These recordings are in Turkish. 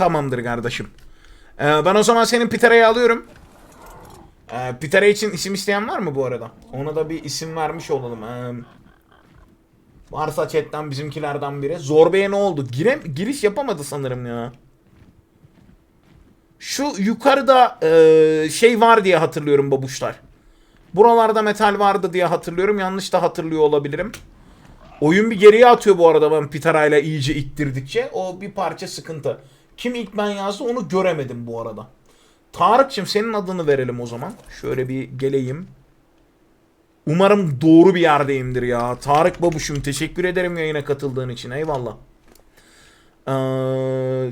Tamamdır kardeşim. Ee, ben o zaman senin Pitera'yı alıyorum. Ee, Pitera için isim isteyen var mı bu arada? Ona da bir isim vermiş olalım. Ee, varsa chatten bizimkilerden biri. Zorbe'ye ne oldu? Gire, giriş yapamadı sanırım ya. Şu yukarıda e, şey var diye hatırlıyorum babuşlar. Buralarda metal vardı diye hatırlıyorum. Yanlış da hatırlıyor olabilirim. Oyun bir geriye atıyor bu arada ben Pitara'yla iyice ittirdikçe. O bir parça sıkıntı. Kim ilk ben yazdı onu göremedim bu arada. Tarık'cığım senin adını verelim o zaman. Şöyle bir geleyim. Umarım doğru bir yerdeyimdir ya. Tarık babuşum teşekkür ederim yayına katıldığın için. Eyvallah. Ee,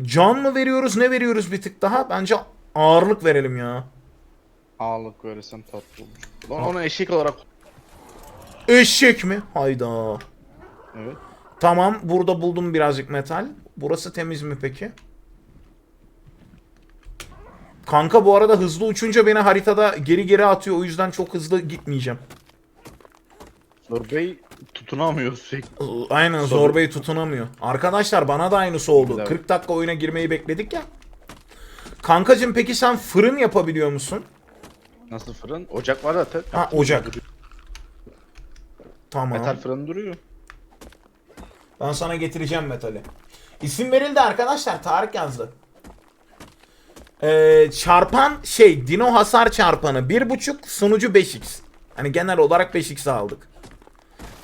can mı veriyoruz ne veriyoruz bir tık daha? Bence ağırlık verelim ya. Ağırlık verirsen tatlı olur. Lan onu eşek olarak... Eşek mi? Hayda. Evet. Tamam burada buldum birazcık metal. Burası temiz mi peki? Kanka bu arada hızlı uçunca beni haritada geri geri atıyor. O yüzden çok hızlı gitmeyeceğim. Zorbey tutunamıyor sürekli. Aynen. Zorbey tutunamıyor. Arkadaşlar bana da aynısı oldu. Evet. 40 dakika oyuna girmeyi bekledik ya. Kankacım peki sen fırın yapabiliyor musun? Nasıl fırın? Ocak var zaten. Ha ocak. Tamam. Metal fırın duruyor. Ben sana getireceğim metali. İsim verildi arkadaşlar. Tarık yazdı. Ee, çarpan şey dino hasar çarpanı 1.5 sunucu 5x. Hani genel olarak 5x aldık.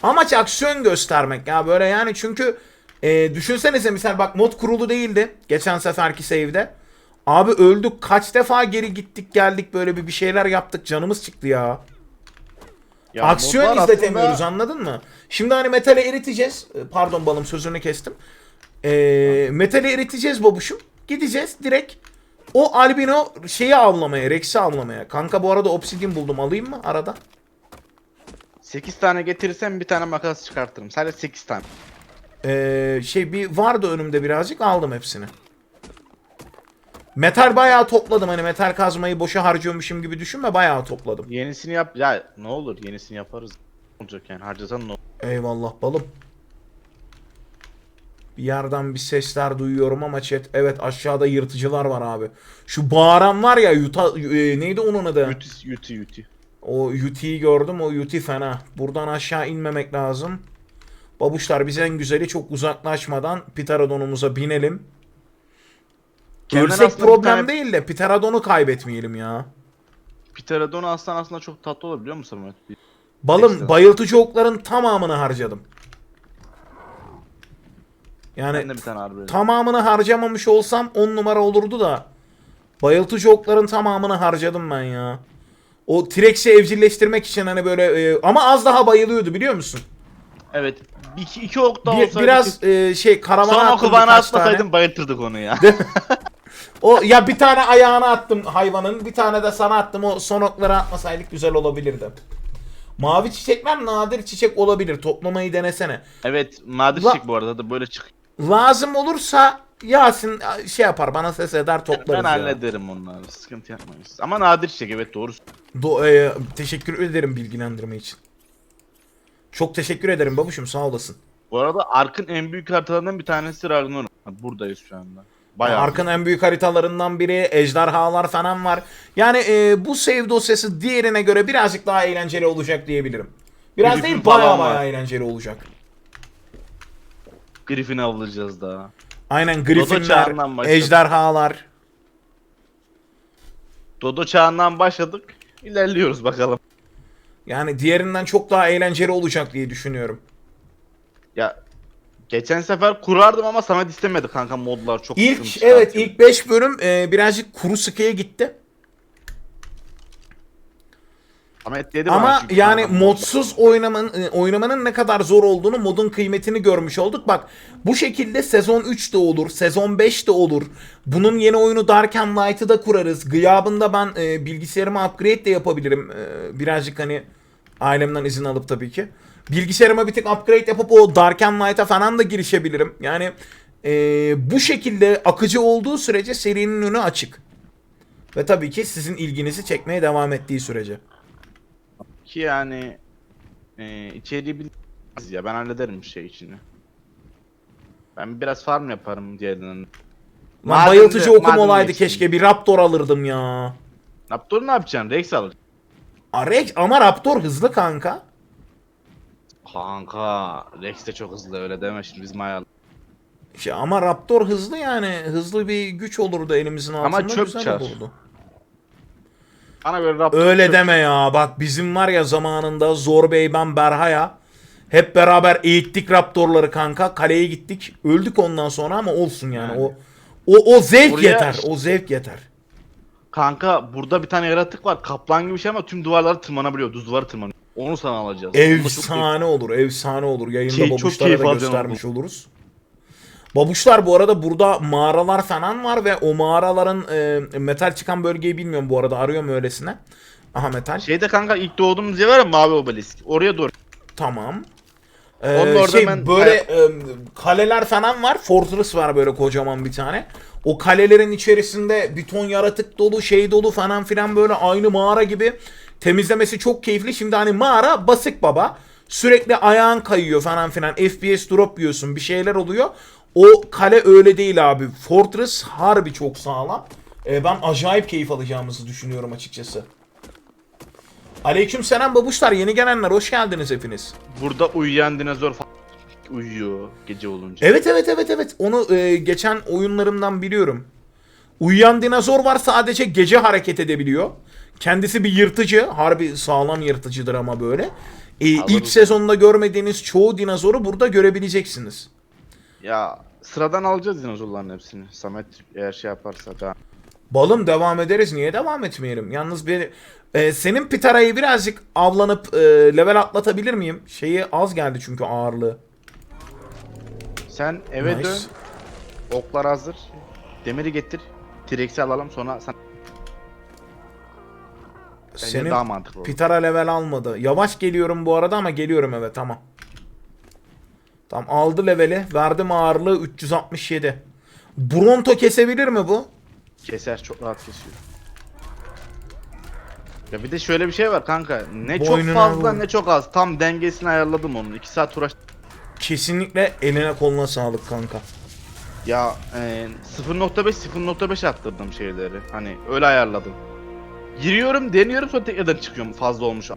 Amaç aksiyon göstermek ya böyle yani çünkü e, düşünsenize misal bak mod kurulu değildi geçen seferki save'de. Abi öldük kaç defa geri gittik geldik böyle bir bir şeyler yaptık canımız çıktı ya. Ya Aksiyon izletemiyoruz aslında- anladın mı? Şimdi hani metali eriteceğiz. Ee, Pardon balım sözünü kestim. Ee, metali eriteceğiz babuşum. Gideceğiz direkt o albino şeyi avlamaya, Rex'i avlamaya. Kanka bu arada obsidian buldum alayım mı arada? 8 tane getirirsem bir tane makas çıkartırım. Sadece 8 tane. Ee, şey bir vardı önümde birazcık aldım hepsini. Metal bayağı topladım hani metal kazmayı boşa harcıyormuşum gibi düşünme bayağı topladım. Yenisini yap. Ya ne olur yenisini yaparız. Olacak yani harcasan ne olur. Eyvallah balım. Bir yerden bir sesler duyuyorum ama chat evet aşağıda yırtıcılar var abi. Şu bağıran var ya yuta, e, neydi onun adı? Yuti yuti yuti. O Yuti'yi gördüm o Yuti fena. Buradan aşağı inmemek lazım. Babuşlar biz en güzeli çok uzaklaşmadan Pterodon'umuza binelim. Ölsek bir problem tane- değil de Pterodon'u kaybetmeyelim ya. Pterodon aslan aslında çok tatlı olur biliyor musun Balım Ekstra. bayıltıcı okların tamamını harcadım. Yani Ben de bir tane harbi. tamamını harcamamış olsam 10 numara olurdu da. Bayıltıcı okların tamamını harcadım ben ya. O T-Rex'i evcilleştirmek için hani böyle e, ama az daha bayılıyordu biliyor musun? Evet. İki, iki ok daha Bir, olsaydı. biraz e, şey karavana Son attım oku bana birkaç tane. atmasaydın bayıltırdık onu ya. O ya bir tane ayağına attım hayvanın, bir tane de sana attım. O son okları atmasaydık güzel olabilirdi. Mavi çiçekler nadir çiçek olabilir. Toplamayı denesene. evet nadir La- çık bu arada da böyle çık. Lazım olursa Yasin şey yapar bana ses eder toplarız Ben ya. hallederim onları. Sıkıntı yapmayız. Ama nadir çiçek evet doğru. Do- e, teşekkür ederim bilgilendirme için. Çok teşekkür ederim babuşum sağ olasın. Bu arada Ark'ın en büyük haritalarından bir tanesi Ragnarok. Buradayız şu anda. Bayağı. Arkın en büyük haritalarından biri ejderhalar falan var. Yani e, bu save dosyası diğerine göre birazcık daha eğlenceli olacak diyebilirim. Biraz değil falan baya var. baya eğlenceli olacak. Griffin'i avlayacağız daha. Aynen çağından griffinler, ejderhalar. Dodo çağından başladık. İlerliyoruz bakalım. Yani diğerinden çok daha eğlenceli olacak diye düşünüyorum. Ya geçen sefer kurardım ama Samet istemedi kanka modlar çok sıkıntı İlk çıkartıyor. evet ilk 5 bölüm e, birazcık kuru sıkıya gitti. Dedi bana Ama çünkü yani kanka, modsuz oynamanın, e, oynamanın ne kadar zor olduğunu modun kıymetini görmüş olduk. Bak bu şekilde sezon 3 de olur, sezon 5 de olur. Bunun yeni oyunu Dark and Light'ı da kurarız. Gıyabında ben e, bilgisayarıma upgrade de yapabilirim. E, birazcık hani ailemden izin alıp tabii ki. Bilgisayarıma bir tık upgrade yapıp o Dark and Light'a falan da girişebilirim. Yani e, bu şekilde akıcı olduğu sürece serinin önü açık. Ve tabii ki sizin ilginizi çekmeye devam ettiği sürece. Ki yani e, içeriği biliriz ya ben hallederim şey içini. Ben biraz farm yaparım diğerinden. Lan bayıltıcı okum olaydı keşke bir Raptor alırdım ya. Raptor ne yapacaksın? Rex alır. Aa, Rex, ama Raptor hızlı kanka. Kanka Rex de çok hızlı öyle deme şimdi biz mayalı. Şey, ama Raptor hızlı yani. Hızlı bir güç olurdu elimizin altında. Ama çöp güzel çar. olurdu. Bana böyle Raptor Öyle deme ya. Bak bizim var ya zamanında Zor Bey ben Berha'ya hep beraber eğittik Raptorları kanka. Kaleye gittik. Öldük ondan sonra ama olsun yani. Yani. O o o zevk Buraya- yeter. O zevk yeter. Kanka burada bir tane yaratık var. Kaplan gibi bir şey ama tüm duvarları tırmanabiliyor. Düz duvarı tırmanıyor. Onu sana alacağız. Efsane olur. Efsane olur. Yayında Şey, babuşlara da göstermiş oluruz. Babuşlar bu arada burada mağaralar falan var ve o mağaraların e, metal çıkan bölgeyi bilmiyorum bu arada arıyorum öylesine. Aha metal. Şeyde kanka ilk doğduğumuz yer var ya mavi obelisk. Oraya doğru. Tamam. Onun Ee, orada şey, ben- böyle e, kaleler falan var. Fortress var böyle kocaman bir tane. O kalelerin içerisinde bir ton yaratık dolu, şey dolu falan filan böyle aynı mağara gibi. Temizlemesi çok keyifli. Şimdi hani mağara basık baba. Sürekli ayağın kayıyor falan filan. FPS drop yiyorsun. Bir şeyler oluyor. O kale öyle değil abi. Fortress harbi çok sağlam. Ee, ben acayip keyif alacağımızı düşünüyorum açıkçası. Aleyküm selam babuşlar. Yeni gelenler hoş geldiniz hepiniz. Burada uyuyan dinozor falan uyuyor gece olunca. Evet evet evet evet. Onu e, geçen oyunlarımdan biliyorum. Uyuyan dinozor var sadece gece hareket edebiliyor. Kendisi bir yırtıcı. Harbi sağlam yırtıcıdır ama böyle. E, ilk sezonda görmediğiniz çoğu dinozoru burada görebileceksiniz. Ya sıradan alacağız dinozorların hepsini. Samet eğer şey yaparsa da. Balım devam ederiz. Niye devam etmeyelim? Yalnız bir e, senin Pitara'yı birazcık avlanıp e, level atlatabilir miyim? Şeyi az geldi çünkü ağırlığı. Sen eve Nice. dön. Oklar hazır. Demiri getir. T-Rex'i alalım sonra sen Bence Senin daha mantıklı olur. Pitara level almadı. Yavaş geliyorum bu arada ama geliyorum eve tamam. Tamam aldı leveli. Verdim ağırlığı 367. Bronto kesebilir mi bu? keser çok rahat kesiyor. Ya bir de şöyle bir şey var kanka. Ne Boynuna çok fazla vur. ne çok az. Tam dengesini ayarladım onun. 2 saat uğraş. Kesinlikle eline koluna sağlık kanka. Ya e, 0.5 0.5 attırdım şeyleri. Hani öyle ayarladım. Giriyorum, deniyorum sonra tekrardan çıkıyorum fazla olmuş.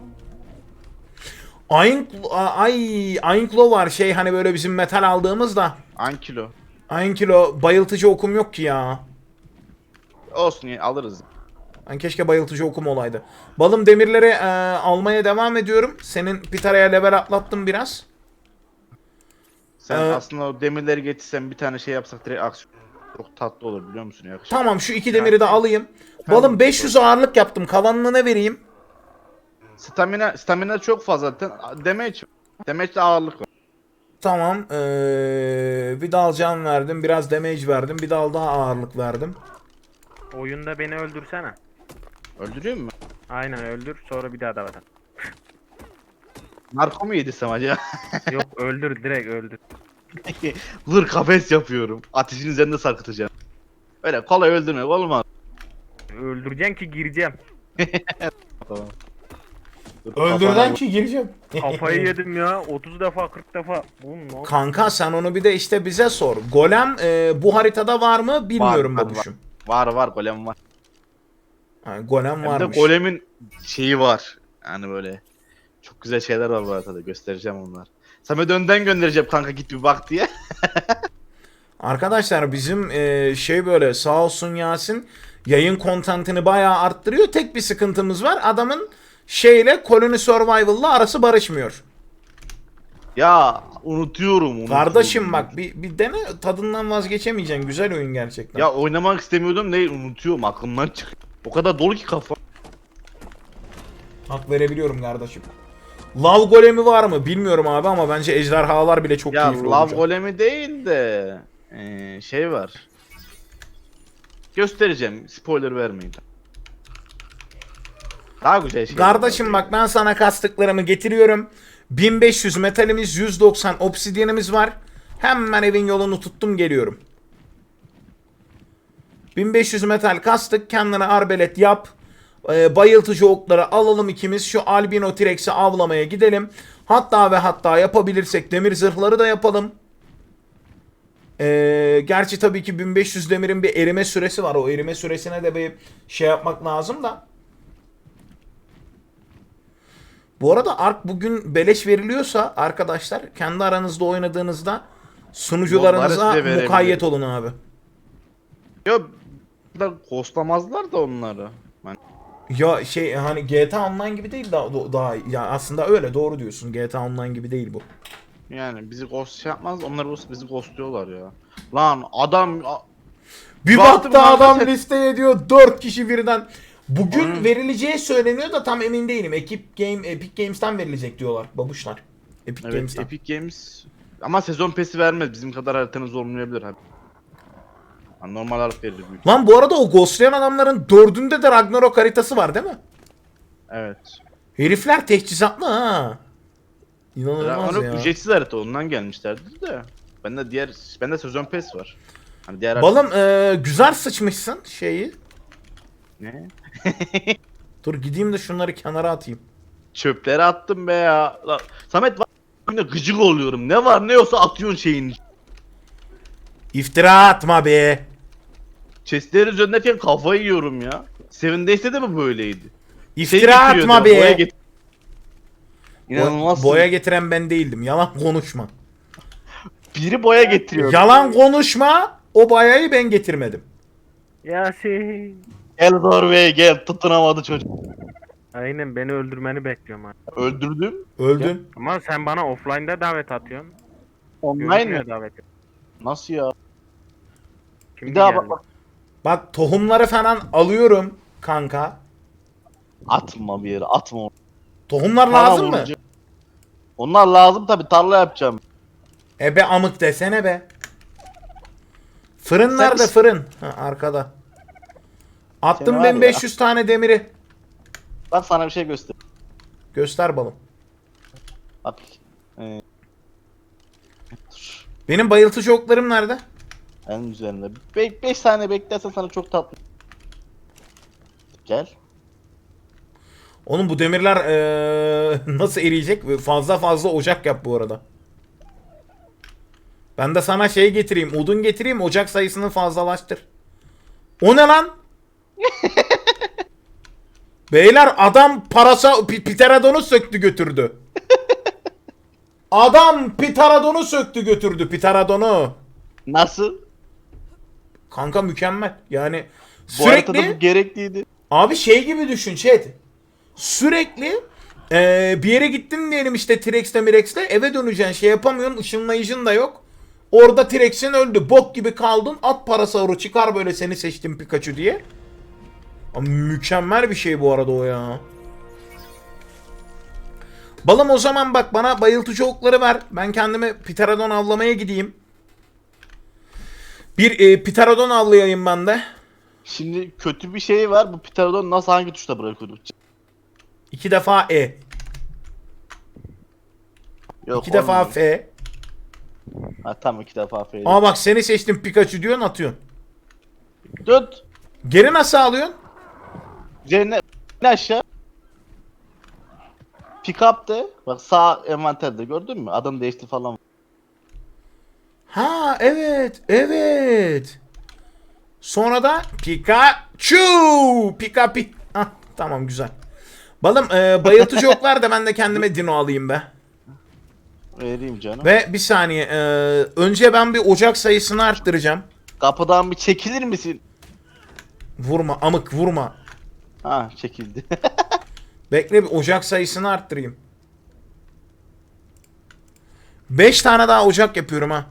Ayn, ay, Aynklo var şey hani böyle bizim metal aldığımız da. An kilo. Aynklo bayıltıcı okum yok ki ya. Olsun ya alırız. Ben keşke bayıltıcı okum olaydı. Balım demirleri e, almaya devam ediyorum. Senin Pitara'ya level atlattım biraz. Sen Ee, aslında o demirleri getirsen bir tane şey yapsak direkt aksiyon. Çok tatlı olur biliyor musun yakışır. Tamam şu iki demiri de alayım. Balım 500 ağırlık yaptım. Kalanını ne vereyim? Stamina, stamina çok fazla zaten. Damage. Damage de ağırlık var. Tamam. Ee, bir dal can verdim. Biraz damage verdim. Bir dal daha ağırlık verdim. Oyunda beni öldürsene. Öldürüyor mu? Aynen öldür sonra bir daha davet at. Narko mu yedirsem acaba? Yok öldür direkt öldür. Vır kafes yapıyorum. Ateşin üzerinde sarkıtacağım. Öyle kolay öldürme olmaz. Öldüreceksin ki gireceğim. Tamam. Öldürden ki gireceğim. Kafayı yedim ya 30 defa 40 defa. Oğlum ne Kanka sen onu bir de işte bize sor. Golem e, bu haritada var mı bilmiyorum Var, var, babuşum. Var var golem var. Ha, golem Hem de varmış. golemin şeyi var. Yani böyle çok güzel şeyler var bu haritada göstereceğim onlar. Samet önden göndereceğim kanka git bir bak diye. Arkadaşlar bizim e, şey böyle sağ olsun Yasin yayın kontentini bayağı arttırıyor. Tek bir sıkıntımız var. Adamın şeyle Colony Survival'la arası barışmıyor. ya unutuyorum. unutuyorum. Kardeşim bak bir, bir dene tadından vazgeçemeyeceksin. Güzel oyun gerçekten. Ya oynamak istemiyordum değil unutuyorum aklımdan çık. O kadar dolu ki kafa. Hak verebiliyorum kardeşim. Lav golemi var mı? Bilmiyorum abi ama bence ejderhalar bile çok Ya keyifli lav olacak. golemi değil de eee, şey var. Göstereceğim. Spoiler vermeyin. Daha güzel şey. Kardeşim bak ben sana kastıklarımı getiriyorum. 1500 metalimiz, 190 obsidyenimiz var. Hemen evin yolunu tuttum geliyorum. 1500 metal kastık. Kendine arbelet yap. Ee, bayıltıcı okları alalım ikimiz. Şu albino T-Rex'i avlamaya gidelim. Hatta ve hatta yapabilirsek demir zırhları da yapalım. Ee, gerçi tabii ki 1500 demirin bir erime süresi var. O erime süresine de bir şey yapmak lazım da. Bu arada Ark bugün beleş veriliyorsa arkadaşlar kendi aranızda oynadığınızda sunucularınıza Onları size verebilirim. mukayyet olun abi. Yok da koslamazlar da onları. Hani Ya şey hani GTA Online gibi değil daha daha ya aslında öyle doğru diyorsun. GTA Online gibi değil bu. yani bizi ghost şey yapmaz, onlar bizi ghostluyorlar ya. Lan adam a- Bir Baktım baktı lan adam set- listeye diyor 4 kişi birden. Bugün Hmm. verileceği söyleniyor da tam emin değilim. Ekip Game Epic Games'ten verilecek diyorlar babuşlar. Epic evet Games'ten. Epic Games ama sezon pesi vermez. Bizim kadar haritanız olmayabilir abi. Ha, normal harf verir büyük. Lan bu arada o ghostlayan adamların dördünde de Ragnarok haritası var değil mi? Evet. Herifler teçhizatlı ha. İnanılmaz Ragnarok ya. ücretsiz harita ondan gelmişlerdir de. Bende diğer bende sezon pes var. Hani diğer Balım e, güzel sıçmışsın şeyi. Ne? Dur gideyim de şunları kenara atayım. Çöplere attım be ya. Lan, Samet var yine gıcık oluyorum. Ne var ne yoksa atıyorsun şeyin. İftira atma be. Chestlerin üzerindeyken kafayı yiyorum ya. Sevin'deyse de mi böyleydi? Şey İftira getiriyordu, atma Boya be. get- İnanılmaz. Boya getiren ben değildim. Yalan konuşma. Biri boya getiriyor. Yalan konuşma. O bayayı ben getirmedim. Yasin. Gel Zorbe gel tutunamadı çocuk. Aynen beni öldürmeni bekliyorum ha. Öldürdüm. Öldün. Ama sen bana offline'da davet atıyorsun. Online Görüşmeye mi? davet Nasıl ya? Şimdi Bir daha bak bak. Bak tohumları falan alıyorum kanka. Atma bir yere atma onu. Tohumlar Bana lazım mı? vurunca- Onlar lazım tabi tarla yapacağım. Ebe amık desene be. Fırın Sen nerede is- fırın? Ha, arkada. Attım Seni var ben ya. 500 tane demiri. Bak sana bir şey göster. Göster balım. Bak. Ee. Benim bayıltıcı oklarım nerede? En üzerinde. 5 saniye beklersen sana çok tatlı. Gel. Oğlum bu demirler eee, nasıl eriyecek? Fazla fazla ocak yap bu arada. Ben de sana şey getireyim, odun getireyim, ocak sayısını fazlalaştır. O ne lan? Beyler adam parasa Pterodon'u söktü götürdü. Adam Pterodon'u söktü götürdü Pterodon'u. Nasıl? Kanka mükemmel. Yani Bu haritada sürekli bu gerekliydi. Abi şey gibi düşün chat. Sürekli eee, bir yere gittin diyelim işte T-Rex'le Mirex'le eve döneceksin şey yapamıyorsun ışınlayıcın da yok. Orada T-Rex'in öldü. Bok gibi kaldın. At parasauru çıkar böyle seni seçtim Pikachu diye. Ama mükemmel bir şey bu arada o ya. Balım o zaman bak bana bayıltıcı okları ver. Ben kendime Pterodon avlamaya gideyim. Bir e, Pterodon avlayayım ben de. Şimdi kötü bir şey var. Bu Pterodon nasıl hangi tuşta bırakıyorduk? İki defa E. Yok, İki defa olmuyor. F. Ha tamam iki defa F. Ama bak seni seçtim Pikachu diyorsun atıyorsun. Dört. Geri nasıl alıyorsun? Cennet. Ne aşağı. Pick up de. Bak sağ envanterde gördün mü? Adam değişti falan. Ha evet evet. Sonra da Pikachu. Pika pi. Ah tamam güzel. Balım e, bayıltıcı oklar da ben de kendime dino alayım be. Vereyim canım. Ve bir saniye e, önce ben bir ocak sayısını arttıracağım. Kapıdan bir çekilir misin? Vurma amık vurma. Ha çekildi. Bekle bir ocak sayısını arttırayım. 5 tane daha ocak yapıyorum ha.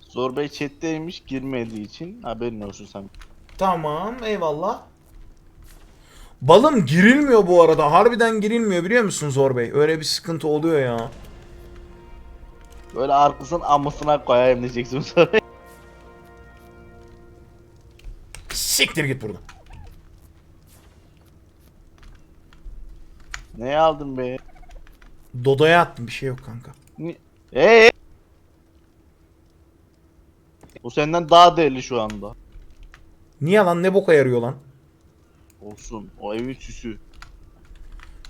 Zor Bey chatteymiş girmediği için haberin olsun sen. Tamam eyvallah. Balım girilmiyor bu arada. Harbiden girilmiyor biliyor musun Zor Bey? Öyle bir sıkıntı oluyor ya. Böyle arkasının amısına koyayım diyeceksin sonra. Siktir git buradan. ne aldın be? Dodo'ya attım bir şey yok kanka. Ni- Eee? Bu senden daha değerli şu anda. Niye lan ne boka yarıyor lan? Olsun. O evin süsü.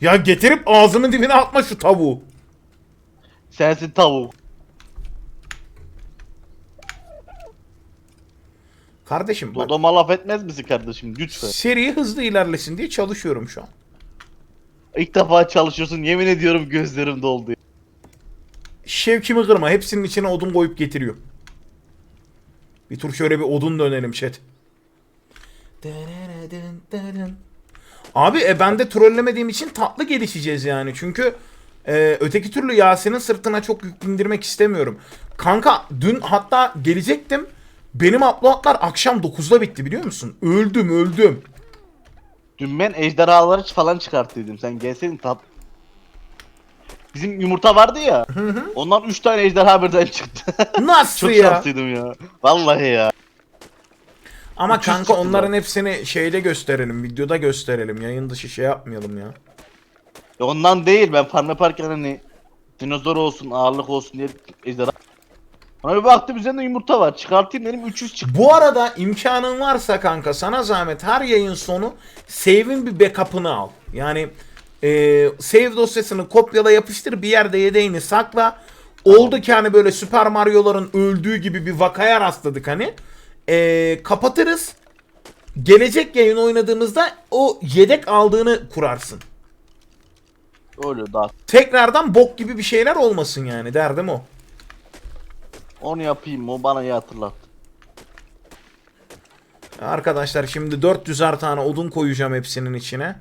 Ya getirip ağzımın dibine atma şu tavuğu. Sensin tavuk. Kardeşim bak Dodoma laf etmez misin kardeşim lütfen. seri hızlı ilerlesin diye çalışıyorum şu an. İlk defa çalışıyorsun yemin ediyorum gözlerim doldu. Şevkimi kırma. Hepsinin içine odun koyup getiriyor. Bir tur şöyle bir odun dönelim chat. Abi e ben de trollemediğim için tatlı gelişeceğiz yani. Çünkü e, öteki türlü Yasin'in sırtına çok yük bindirmek istemiyorum. Kanka dün hatta gelecektim. Benim uploadlar akşam 9'da bitti biliyor musun? Öldüm öldüm. Dün ben ejderhaları falan çıkarttıydım. Sen gelseydin tat. Bizim yumurta vardı ya. Ondan 3 tane ejderha birden çıktı. Nasıl Çok ya? şanslıydım ya. Vallahi ya. Ama Ucuz kanka çıktı onların hepsini şeyde gösterelim. Videoda gösterelim. Yayın dışı şey yapmayalım ya. Ya Ondan değil ben farm yaparken hani dinozor olsun ağırlık olsun diye ejderha. Ona bir baktım üzerinde yumurta var. Çıkartayım dedim 300 çıktı. Bu arada imkanın varsa kanka sana zahmet her yayın sonu save'in bir backup'ını al. Yani e, save dosyasını kopyala yapıştır bir yerde yedeğini sakla. Oldu ki hani böyle Super Mario'ların öldüğü gibi bir vakaya rastladık hani. E, kapatırız. Gelecek yayın oynadığımızda o yedek aldığını kurarsın. Öyle daha. Tekrardan bok gibi bir şeyler olmasın yani derdim o. Onu yapayım o bana iyi hatırlat. Arkadaşlar şimdi 400'er tane odun koyacağım hepsinin içine.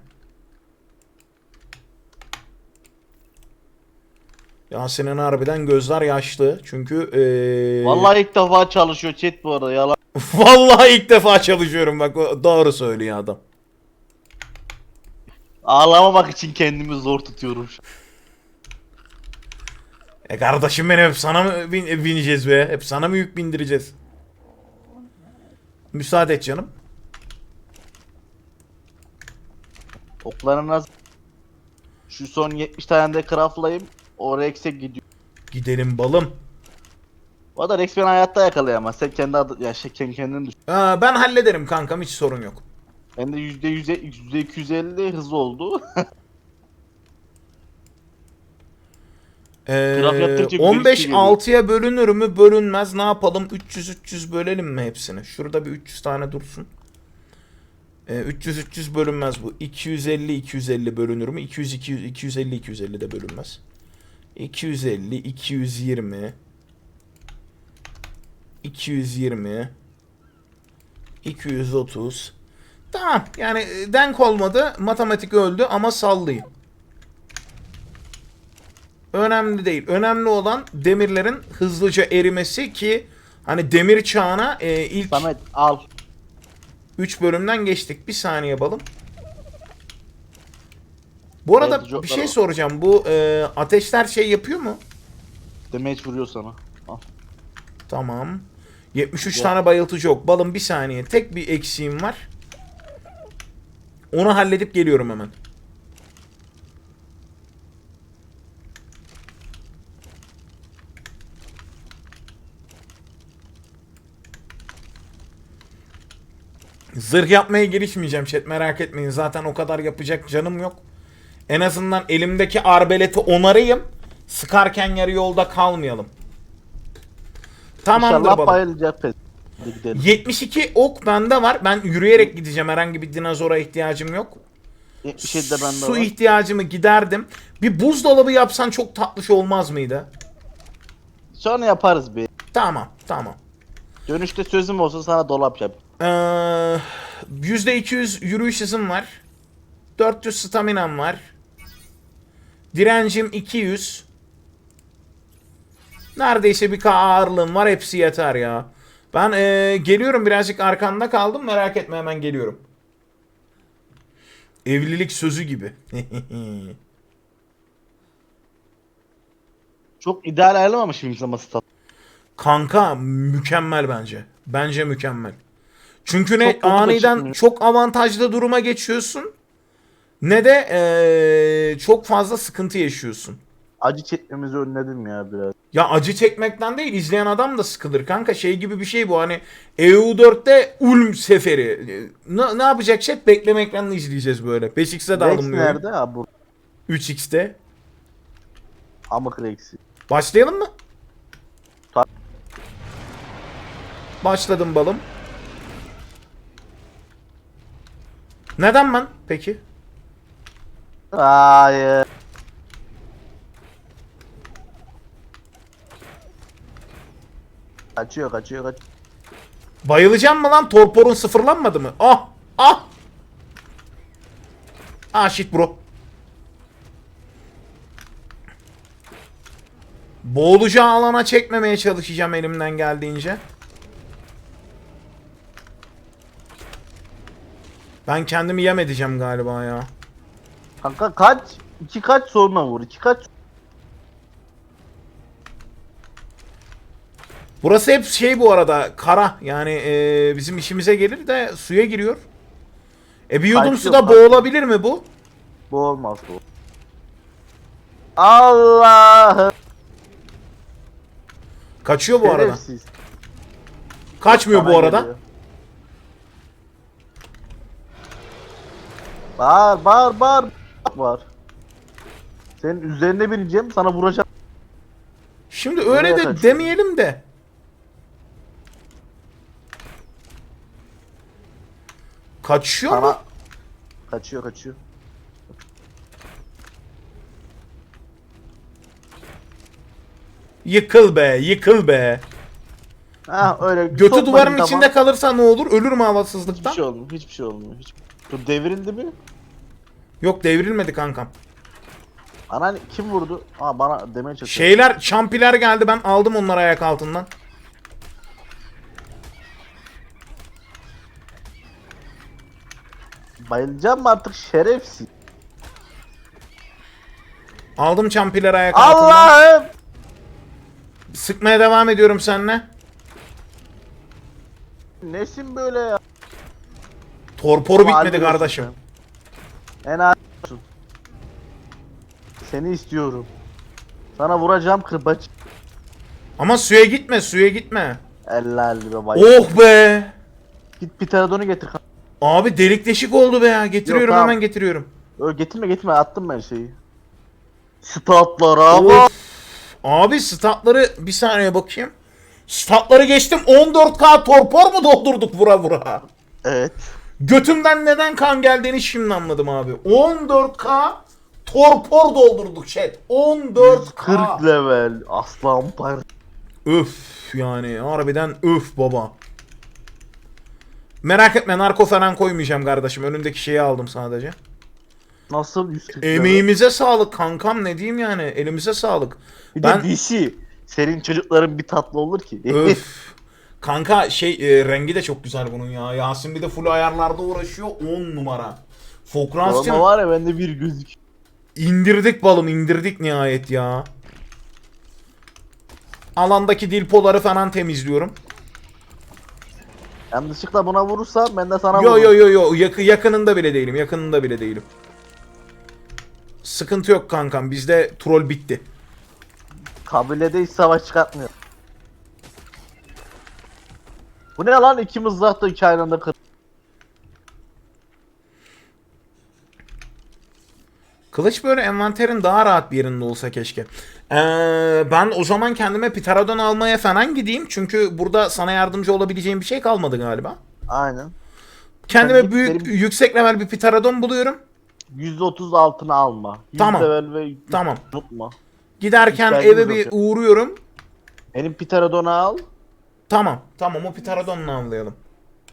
Yasin'in harbiden gözler yaşlı. Çünkü ee... Vallahi ilk defa çalışıyor chat bu arada yalan. Vallahi ilk defa çalışıyorum bak doğru söylüyor adam. Ağlamamak için kendimi zor tutuyorum. şu an. E kardeşim benim hep sana mı bin- bineceğiz be? Hep sana mı yük bindireceğiz? Müsaade et canım. Oklarım az. Şu son 70 tane de craftlayayım. O Rex'e gidiyor. Gidelim balım. O da Rex beni hayatta yakalayamaz. Sen kendi adı, ya şey, kendi kendini düşün. Aa, ben hallederim kankam hiç sorun yok. Bende %100, %250 hızlı oldu. Ee, bir 15 gelişti geliyor. 6'ya bölünür mü? Bölünmez. Ne yapalım? 300 300 bölelim mi hepsini? Şurada bir 300 tane dursun. Ee, 300 300 bölünmez bu. 250 250 bölünür mü? 200 200 250 250 de bölünmez. 250 220 220 230 Tamam yani e, denk olmadı matematik öldü ama sallayın. Önemli değil. Önemli olan demirlerin hızlıca erimesi ki hani demir çağına e, ilk Samet al. 3 bölümden geçtik. Bir saniye balım. Bu arada Evet, bir şey var soracağım. Bu e, ateşler şey yapıyor mu? Damage vuruyor sana. Al. Tamam. 73 Ya. tane bayıltıcı yok. Balım bir saniye. Tek bir eksiğim var. Onu halledip geliyorum hemen. Zırh yapmaya girişmeyeceğim chat merak etmeyin. Zaten o kadar yapacak canım yok. En azından elimdeki arbeleti onarayım. Sıkarken yarı yolda kalmayalım. Tamamdır İnşallah balım. bayılacak pes. Hadi gidelim. 72 ok bende var. Ben yürüyerek gideceğim. Herhangi bir dinozora ihtiyacım yok. 77 de bende Su var. ihtiyacımı giderdim. Bir buzdolabı yapsan çok tatlış olmaz mıydı? Sonra yaparız bir. Tamam, tamam. Dönüşte sözüm olsa sana dolap yap. Ee, %200 yürüyüş hızım var. 400 staminam var. Direncim 200. Neredeyse bir K ağırlığım var. Hepsi yeter ya. Ben ee, geliyorum birazcık arkanda kaldım. Merak etme hemen geliyorum. Evlilik sözü gibi. Çok ideal ayarlamamış mıyım sana stat? Kanka mükemmel bence. Bence mükemmel. Çünkü ne Çok aniden çok avantajlı duruma geçiyorsun. Ne de eee, çok fazla sıkıntı yaşıyorsun. Acı çekmemizi önledim ya biraz. Ya acı çekmekten değil izleyen adam da sıkılır kanka şey gibi bir şey bu hani EU4'te Ulm seferi. Ne, ne yapacak chat bekleme ekranını izleyeceğiz böyle. 5x'e de alınmıyor. nerede? Ha bu. 3x'te. Amık Rex'i. Başlayalım mı? Başladım balım. Neden ben peki? Hayır. Kaçıyor kaçıyor kaçıyor. Bayılacağım mı lan? Torporun sıfırlanmadı mı? Ah! Ah! Ah shit bro. Boğulacağı alana çekmemeye çalışacağım elimden geldiğince. Ben kendimi yem edeceğim galiba ya. Kanka kaç? İki kaç sonra vur. iki kaç. Burası hep şey bu arada kara yani e, bizim işimize gelir de suya giriyor. E bir yudum Kaçıyor, suda kaçıyor. boğulabilir mi bu? Bu olmaz bu. Allah'ım. Kaçıyor bu arada. Kaçmıyor bu Bana arada. geliyor. Bağır bağır bağır. Var. Senin üzerine bineceğim sana vuracağım. Şimdi öyle Nereye de kaçıyor? demeyelim de. Kaçıyor mu? Sana kaçıyor kaçıyor. Yıkıl be, yıkıl be. Ha öyle. Götü sokmadın duvarın tamam. içinde kalırsa ne olur? Ölür mü hiçbir havasızlıktan? şey olmuyor. Hiçbir şey olmuyor. Hiç... Dur devrildi mi? Yok devrilmedi kankam. Ana kim vurdu? Aa bana demeye çalışıyor. Şeyler, şampiler geldi ben aldım onları ayak altından. Bayılacağım artık şerefsiz? Aldım çampileri ayak altından. Allah'ım! Sıkmaya devam ediyorum seninle. Nesin böyle ya? Torporu Ama bitmedi harbi kardeşim. En olsun. Seni istiyorum. Sana vuracağım kırbaç. Ama suya gitme, suya gitme. Eller be bay. Oh be! Git bir teradonu getir. Abi delik deşik oldu be ya. Getiriyorum Yok, tamam. hemen getiriyorum. Öyle getirme getirme attım ben şeyi. Statlara bak. Of. Abi statları bir saniye bakayım. Statları geçtim 14k torpor mu doldurduk vura vura? Evet. Götümden neden kan geldiğini şimdi anladım abi. 14k torpor doldurduk chat. 14k. 40 level aslan par. Öf yani harbiden öf baba. Merak etme narko falan koymayacağım kardeşim. Önündeki şeyi aldım sadece. Nasıl 140 level? Emeğimize sağlık kankam ne diyeyim yani. Elimize sağlık. Bir Ben- de DC. Senin çocukların bir tatlı olur ki. Öf. Kanka şey e, rengi de çok güzel bunun ya. Yasin bir de full ayarlarda uğraşıyor 10 numara. Korona Fokrans'cığım var ya bende bir gözük. indirdik balım indirdik nihayet ya. Alandaki dilpoları falan temizliyorum. Yanlışlıkla buna vurursam ben de sana Yo vururum. yo yo yo yakı, yakınında bile değilim yakınında bile değilim. Sıkıntı yok kankam bizde troll bitti. Kabilede hiç savaş çıkartmıyor. Bu ne lan iki mızrak da iki aynı kır. Kılıç böyle envanterin daha rahat bir yerinde olsa keşke. Ee, ben o zaman kendime Pterodon almaya falan gideyim. Çünkü burada sana yardımcı olabileceğim bir şey kalmadı galiba. Aynen. Kendime büyük benim- yüksek level bir Pterodon buluyorum. %30 altını alma. 100 Tamam. level ve Tamam. unutma. Giderken İhtiyacımız eve bir uğruyorum. Benim Pterodon'u al. Tamam. Tamam o Pterodon'la avlayalım.